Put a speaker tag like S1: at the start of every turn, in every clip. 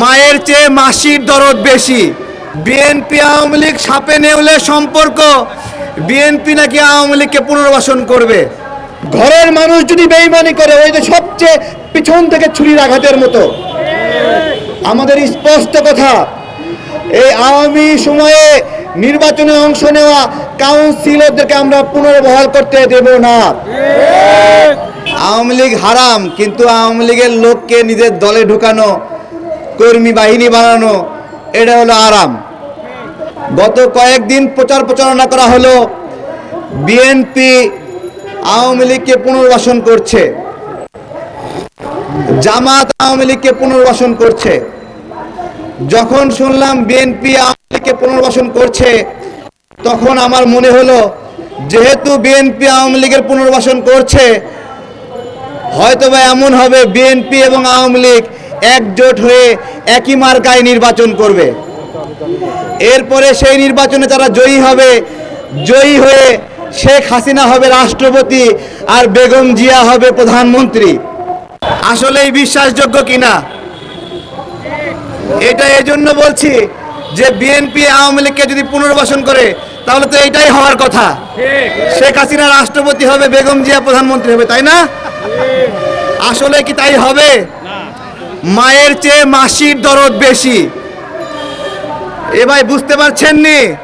S1: মায়ের চেয়ে মাসির দরদ বেশি। বিএনপি আওয়ামী লীগ সাপে নেউলে সম্পর্ক। বিএনপি নাকি আওয়ামী লীগকে পুনর্বাসন করবে? ঘরের মানুষ যদি বেইমানি করে, ওই যে সবচেয়ে পিছন থেকে ছুরির আঘাতের মতো। আমাদের স্পষ্ট কথা, এই আওয়ামী সময়ে নির্বাচনে অংশ নেওয়া কাউন্সিলরদেরকে আমরা পুনর্বহাল করতে দেব না। আওয়ামী লীগ হারাম, কিন্তু আওয়ামী লীগের লোককে নিজের দলে ঢুকানো কর্মী বাহিনী বানানো, এটা হলো আরাম। গত কয়েকদিন প্রচার প্রচারণা করা হলো, বিএনপি আওয়ামী লীগকে পুনর্বাসন করছে। জামাত আওয়ামী লীগকে পুনর্বাসন করছে। যখন শুনলাম বিএনপি আওয়ামী লীগকে পুনর্বাসন করছে, তখন আমার মনে হলো, যেহেতু বিএনপি আওয়ামী লীগের পুনর্বাসন করছে হয়তো বা এমন হবে বিএনপি এবং আওয়ামী লীগ একজোট হয়ে একই মার্কায় নির্বাচন করবে। এরপরে সেই নির্বাচনে তারা জয়ী হবে, জয়ী হয়ে শেখ হাসিনা হবে রাষ্ট্রপতি আর বেগম জিয়া হবে প্রধানমন্ত্রী। আসলেই বিশ্বাসযোগ্য কিনা? এটা এজন্য বলছি যে বিএনপি আওয়ামী লীগকে যদি পুনর্বাসন করে, তাহলে তো এটাই হওয়ার কথা। শেখ হাসিনা রাষ্ট্রপতি হবে, বেগম জিয়া প্রধানমন্ত্রী হবে, তাই না? আসলে কি তাই হবে? মায়ের চেয়ে মাসির দরদ বেশি। এ ভাই, বুঝতে পারছেন নি?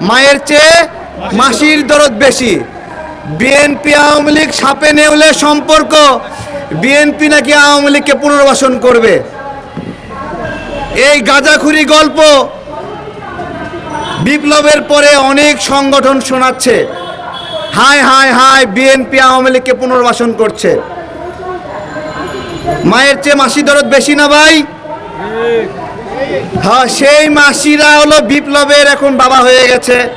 S1: মায়ের চেয়ে মাসির দরদ বেশি। বিএনপি, আওয়ামী লীগ সাপে নেউলে সম্পর্ক। বিএনপি নাকি আওয়ামী লীগকে পুনর্বাসন করবে? এই গাজাখুরি গল্প বিপ্লবের পরে অনেক সংগঠন শোনাচ্ছে। হায় হায় হায়, বিএনপি আওয়ামী লীগকে পুনর্বাসন করছে। মায়ের চেয়ে মাসি দরদ বেশি না ভাই? হ্যাঁ সেই মাসিরা হলো বিপ্লবের এখন বাবা হয়ে গেছে।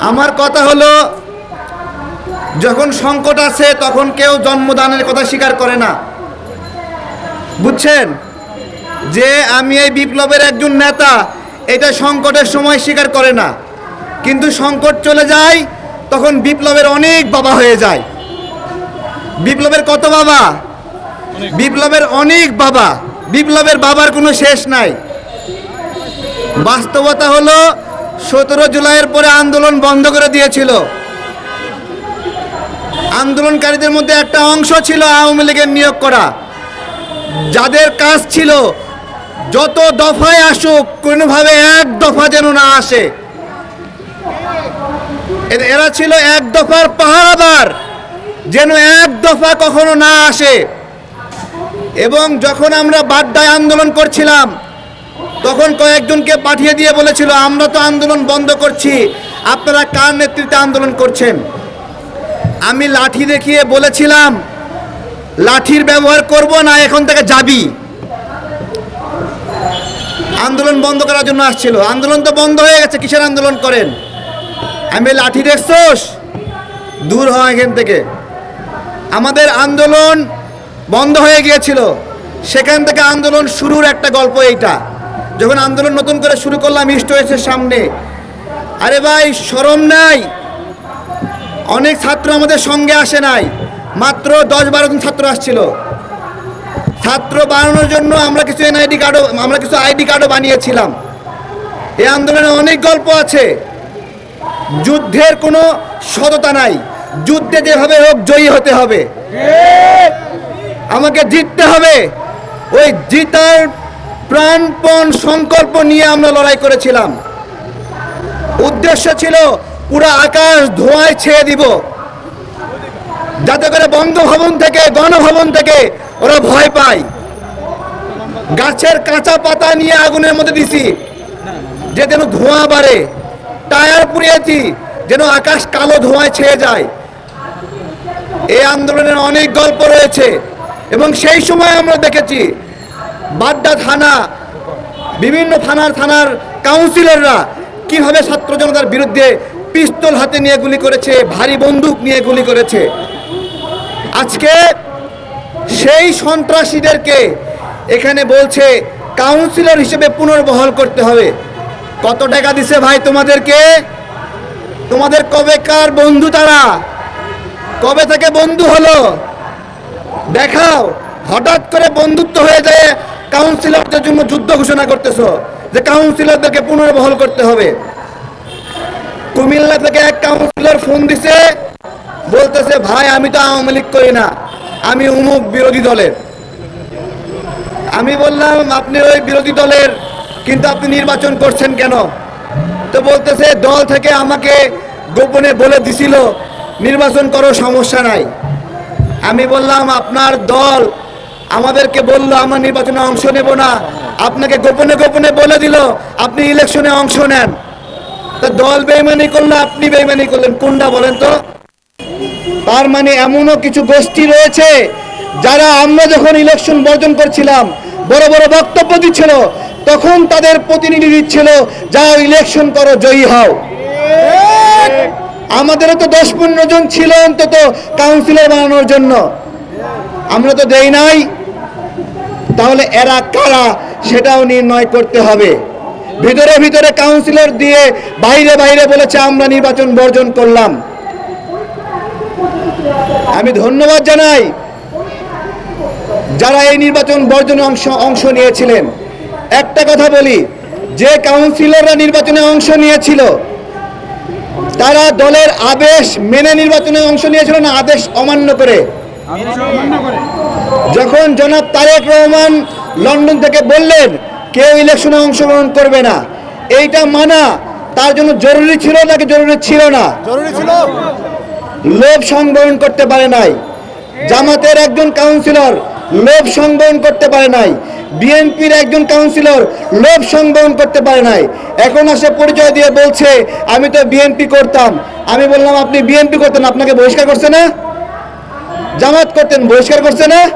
S1: আমার কথা হলো, যখন সংকট আছে তখন কেউ জন্মদানের কথা স্বীকার করে না। বুঝছেন? যে আমি এই বিপ্লবের একজন নেতা, এটা সংকটের সময় স্বীকার করে না। কিন্তু সংকট চলে যায়, তখন বিপ্লবের অনেক বাবা হয়ে যায়। বিপ্লবের কত বাবা? বিপ্লবের অনেক বাবা, বিপ্লবের বাবার কোনো শেষ নাই। বাস্তবতা হলো, সতেরো জুলাইয়ের পরে আন্দোলন বন্ধ করে দিয়েছিল। আন্দোলনকারীদের মধ্যে একটা অংশ ছিল আওয়ামী লীগের নিয়োগ করা। যাদের কাজ ছিল, যত দফায় আসুক, কোনোভাবে এক দফা যেন না আসে। এরা ছিল এক দফার পাহারাদার, যেন এক দফা কখনো না আসে। এবং যখন আমরা বাড্ডায় আন্দোলন করছিলাম, তখন কয়েকজনকে পাঠিয়ে দিয়ে বলেছিল, আমরা তো আন্দোলন বন্ধ করছি, আপনারা কার নেতৃত্বে আন্দোলন করছেন? আমি লাঠি দেখিয়ে বলেছিলাম, লাঠির ব্যবহার করব না, এখন থেকে যাবি। আন্দোলন বন্ধ করার জন্য আসছিল। আন্দোলন তো বন্ধ হয়ে গেছে, কিসের আন্দোলন করেন? আমি লাঠি দেখছোস? দূর হয় এখান থেকে। আমাদের আন্দোলন বন্ধ হয়ে গিয়েছিল। সেখান থেকে আন্দোলন শুরুর একটা গল্প এইটা। যখন আন্দোলন নতুন করে শুরু করলাম, ইষ্ট হয়েছে সামনে। আরে ভাই সরম নাই। অনেক ছাত্র আমাদের সঙ্গে আসে নাই। মাত্র দশ বারো জন ছাত্র আসছিল। ছাত্র বানানোর জন্য আমরা কিছু এনআইডি কার্ডও, আমরা কিছু আইডি কার্ডও বানিয়েছিলাম। এই আন্দোলনে অনেক গল্প আছে। যুদ্ধের কোনো সততা নাই। যুদ্ধে যেভাবে হোক জয়ী হতে হবে। আমাকে জিততে হবে। ওই জিতার প্রাণপণ সংকল্প নিয়ে আমরা লড়াই করেছিলাম। উদ্দেশ্য ছিল পুরো আকাশ ধোঁয়ায় ছেয়ে দিব। যাতে করে বঙ্গভবন থেকে, গণভবন থেকে ওরা ভয় পায়। গাছের কাঁচা পাতা নিয়ে আগুনের মধ্যে দিছি, যে যেন ধোঁয়া বাড়ে। টায়ার পুড়িয়েছি, যেন আকাশ কালো ধোঁয়ায় ছেয়ে যায়। এই আন্দোলনের অনেক গল্প রয়েছে। এবং সেই সময় আমরা দেখেছি বাড্ডা থানা, বিভিন্ন থানার থানার কাউন্সিলররা কীভাবে ছাত্র জনতার বিরুদ্ধে পিস্তল হাতে নিয়ে গুলি করেছে, ভারী বন্দুক নিয়ে গুলি করেছে। আজকে সেই সন্ত্রাসীদেরকে এখানে বলছে, কাউন্সিলর হিসেবে পুনর্বহাল করতে হবে। কত টাকা দিছে ভাই তোমাদেরকে? তোমাদের কবেকার বন্ধু তারা? কবে থেকে বন্ধু হলো? দেখাও, হঠাৎ করে বন্ধুত্ব হয়ে যায় কাউন্সিলরদের জন্য যুদ্ধ ঘোষণা করতেছো, যে কাউন্সিলরদেরকে পুনর্বহল করতে হবে। কুমিল্লা থেকে এক কাউন্সিলর ফোন দিছে, বলতেছে, ভাই, আমি তো আওয়ামী লীগ করি না, আমি উমুক বিরোধী দলের। আমি বললাম, আপনি ওই বিরোধী দলের, কিন্তু আপনি নির্বাচন করছেন কেন? তো বলতেছে, দল থেকে আমাকে গোপনে বলে দিছিল, নির্বাচন করো, সমস্যা নাই। আমি বললাম, আপনার দল আমাদেরকে বলল, আমরা নির্বাচনে অংশ নেব না। আপনাকে গোপনে গোপনে বলে দিল, আপনি ইলেকশনে অংশ নেন। তা দল বেইমানি করল, আপনি বেইমানি করলেন, কোনটা বলেন তো? তার মানে এমনও কিছু গোষ্ঠী রয়েছে যারা আমরা যখন ইলেকশন বর্জন করছিলাম, বড় বড় বক্তব্য দিচ্ছিল, তখন তাদের প্রতিনিধি দিচ্ছিল, যাও ইলেকশন করো, জয়ী হও। আমাদেরও তো দশ পনেরো জন ছিল অন্তত কাউন্সিলর বানানোর জন্য। আমরা তো দেই নাই। তাহলে এরা কারা? সেটাও নির্ণয় করতে হবে। ভিতরে ভিতরে কাউন্সিলর দিয়ে বাইরে বাইরে বলেছে, আমরা নির্বাচন বর্জন করলাম। আমি ধন্যবাদ জানাই যারা এই নির্বাচন বর্জনে অংশ অংশ নিয়েছিলেন। একটা কথা বলি, যে কাউন্সিলররা নির্বাচনে অংশ নিয়েছিল তারা দলের আদেশ মেনে নির্বাচনে অংশ নিয়েছিল না আদেশ অমান্য করে। যখন জনাব তারেক রহমান লন্ডন থেকে বললেন কেউ ইলেকশনে অংশগ্রহণ করবে না। এইটা মানা তার জন্য জরুরি ছিল নাকি জরুরি ছিল না?
S2: জরুরি ছিল।
S1: লোভ সংবরণ করতে পারে নাই। জামাতের একজন কাউন্সিলর লোভ সংবরণ করতে পারে নাই। বিএনপির একজন কাউন্সিলর লোভ সংবরণ করতে পারে নাই। এখন আসে পরিচয় দিয়ে বলছে, আমি তো বিএনপি করতাম। আমি বললাম, আপনি বিএনপি করতেন, আপনাকে বহিষ্কার করছে না? জামাত করতেন, বহিষ্কার করছে না?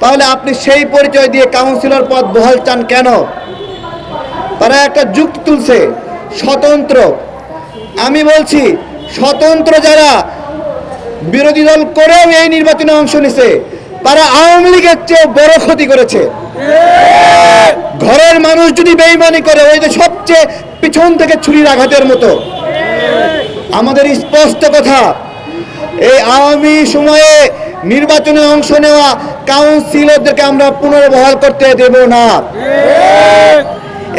S1: তাহলে আপনি সেই পরিচয় দিয়ে কাউন্সিলর পদ বহাল চান কেন? তারা একটা যুক্তি তুলছে, স্বতন্ত্র। আমি বলছি, স্বতন্ত্র যারা বিরোধী দল করেও এই নির্বাচনে অংশ নিছে তারা আওয়ামী লীগের চেয়ে বড় ক্ষতি করেছে। ঘরের মানুষ যদি বেইমানি করে, ওই যে সবচেয়ে পিছন থেকে ছুরির আঘাতের মতো। আমাদের স্পষ্ট কথা, এই আওয়ামী সময়ে নির্বাচনে অংশ নেওয়া কাউন্সিলরদেরকে আমরা পুনর্বহাল করতে দেব না।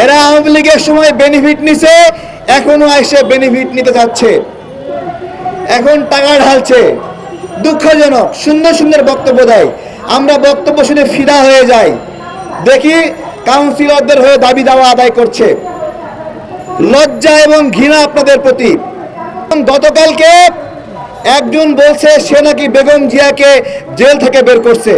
S1: এরা আওয়ামী লীগের সময় বেনিফিট নিছে, এখনও এসে বেনিফিট নিতে যাচ্ছে। এখন টাকা ঢালছে। দুঃখজনক সুন্দর সুন্দর বক্তব্য দেয়। আমরা বক্তব্য শুনে ফিদা হয়ে যাই। দেখি কাউন্সিলরদের হয়ে দাবি দাওয়া আদায় করছে। লজ্জা এবং ঘৃণা আপনাদের প্রতি। গতকালকে একজন বলছে, সে নাকি বেগম জিয়াকে জেল থেকে বের করছে।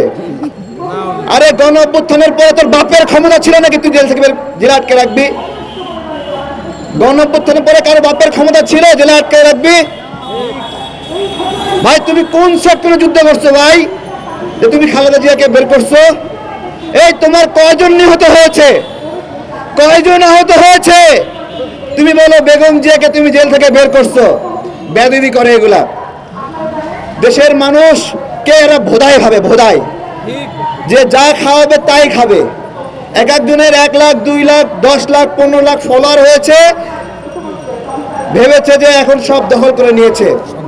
S1: আরে গণ অভ্যুত্থানের পরে তোর বাপের ক্ষমতা ছিল নাকি তুই জেল থেকে বের, জেলে আটকে রাখবি? গণ অভ্যুত্থানের পরে কারও বাপের ক্ষমতা ছিল, জেলে আটকে রাখবি? ভাই, তুমি কোন সেক্টরে যুদ্ধ করছ ভাই? যে তুমি খালেদা জিয়াকে বের করছ? এই, তোমার কয়জন নিহত হয়েছে? কয়জন আহত হয়েছে? তুমি বলো, বেগম জিয়াকে তুমি জেল থেকে বের করছ? বেদবি করে এগুলা। দেশের মানুষ, কে এরা? ভোদাই ভাবে, ভোদাই। যে যা খাওয়াবে তাই খাবে। এক একজনের এক লাখ, দুই লাখ, দশ লাখ, পনেরো লাখ ফলোয়ার হয়েছে। ভেবেছে যে এখন সব দখল করে নিয়েছে।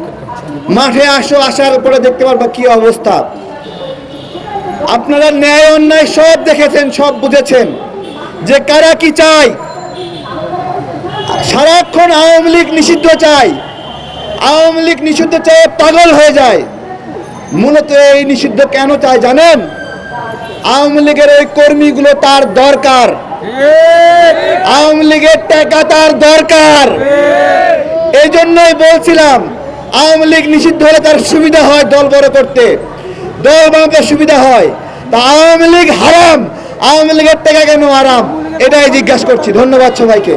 S1: মাঠে আসো আসার পরে দেখতে পারবা কি অবস্থা। আপনারা ন্যায় অন্যায় সব দেখেছেন সব বুঝেছেন। যে কারা কি চাই সারাক্ষণ আওয়ামী লীগ নিষিদ্ধ চাই আওয়ামী লীগ নিষিদ্ধ চাই পাগল হয়ে যায়। মূলত এই নিষিদ্ধ কেন চায় জানেন? আওয়ামী লীগের ওই কর্মীগুলো তার দরকার। আওয়ামী লীগের টাকা তার দরকার। এই জন্যই বলছিলাম আওয়ামী লীগ নিষিদ্ধ হলে তার সুবিধা হয় দল বড় করতে। দল বানাতে সুবিধা হয়। তা আওয়ামী লীগ হারাম। আওয়ামী লীগের টাকা কেন আরাম এটাই জিজ্ঞাসা করছি। ধন্যবাদ সবাইকে।